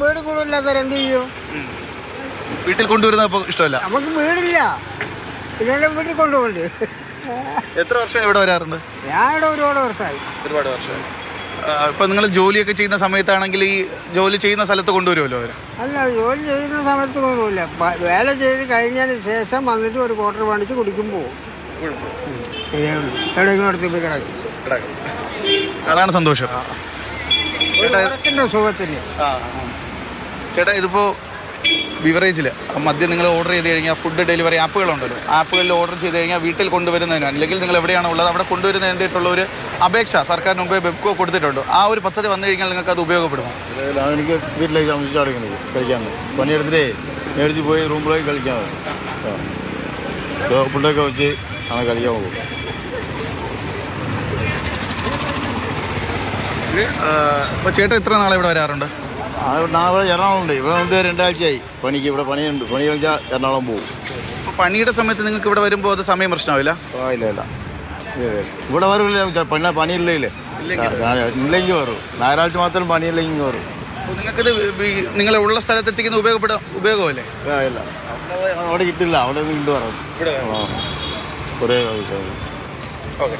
വീട് കൂടുതലില്ലാത്തവർ എന്ത് ചെയ്യും? വീട്ടിൽ കൊണ്ടുവരുന്നത് അപ്പോൾ ഇഷ്ടമല്ല? നമുക്ക് വീടില്ല. പിന്നെ വീട്ടിൽ കൊണ്ടുപോകണ്ട്. എത്ര വർഷം ഇവിടെ വരാറുണ്ട്? ഞാൻ ഇവിടെ ഒരുപാട് വർഷമായി. ഒരുപാട് വർഷമായി. ഇപ്പൊ നിങ്ങൾ ജോലിയൊക്കെ ചെയ്യുന്ന സമയത്താണെങ്കിൽ ഈ ജോലി ചെയ്യുന്ന സ്ഥലത്ത് കൊണ്ടുവരുമല്ലോ അവർ? അല്ല ജോലി ചെയ്യുന്ന സമയത്ത് കൊണ്ടുപോകില്ല. വേല ചെയ്ത് കഴിഞ്ഞതിന് ശേഷം വന്നിട്ട് ഒരു ക്വാർട്ടർ പണിച്ച് കുടിക്കും പോകും ഇതേ ഉള്ളൂ. എവിടെയെങ്കിലും അടുത്ത് പോയി കിടക്കും. അതാണ് സന്തോഷം. സുഖത്തിന്. ചേട്ടാ ഇതിപ്പോ ബിവറേജിൽ മദ്യം നിങ്ങൾ ഓർഡർ ചെയ്ത് കഴിഞ്ഞാൽ ഫുഡ് ഡെലിവറി ആപ്പുകളുണ്ടല്ലോ ആപ്പുകളിൽ ഓർഡർ ചെയ്ത് കഴിഞ്ഞാൽ വീട്ടിൽ കൊണ്ടുവരുന്നതിന് അല്ലെങ്കിൽ നിങ്ങൾ എവിടെയാണ് ഉള്ളത് അവിടെ കൊണ്ടുവരുന്നതിന് വേണ്ടിയിട്ടുള്ള ഒരു അപേക്ഷ സർക്കാരിന് മുമ്പേ ബെബ്കോ കൊടുത്തിട്ടുണ്ട്. ആ ഒരു പദ്ധതി വന്നു കഴിഞ്ഞാൽ നിങ്ങൾക്ക് അത് ഉപയോഗപ്പെടുമോ? എനിക്ക് വീട്ടിലേക്ക് താമസിച്ച് അടയ്ക്കുന്നത് കളിക്കാൻ പണിയെടുത്തിട്ടേ മേടിച്ച് പോയി റൂമിലേക്ക് കളിക്കാൻ ഫുഡൊക്കെ വെച്ച് അങ്ങനെ കളിക്കാൻ പോകും. അപ്പോൾ ചേട്ടൻ എത്ര നാളെ ഇവിടെ വരാറുണ്ട്? എറണാകുളം ഉണ്ട് ഇവിടെ വന്ന് രണ്ടാഴ്ചയായി. പണിക്ക് ഇവിടെ പണിയുണ്ട്. പണി കഴിഞ്ഞാൽ എറണാകുളം പോകും. അപ്പോൾ പണിയുടെ സമയത്ത് നിങ്ങൾക്ക് ഇവിടെ വരുമ്പോൾ അത് സമയം പ്രശ്നമാവില്ല? ആ ഇല്ല ഇല്ല. ഇവിടെ വരില്ല പണി പണിയില്ലേ ഇല്ലേ ഇല്ലെങ്കിൽ വരും. ഞായറാഴ്ച മാത്രം പണിയില്ലെങ്കിൽ വരും. നിങ്ങൾക്കിത് നിങ്ങൾ ഉള്ള സ്ഥലത്ത് എത്തിക്കുന്ന ഉപയോഗപ്പെടാം ഉപയോഗമല്ലേ? ഇല്ല. അവിടെ കിട്ടില്ല. അവിടെ നിന്ന് ആ. കുറേ ഓക്കെ.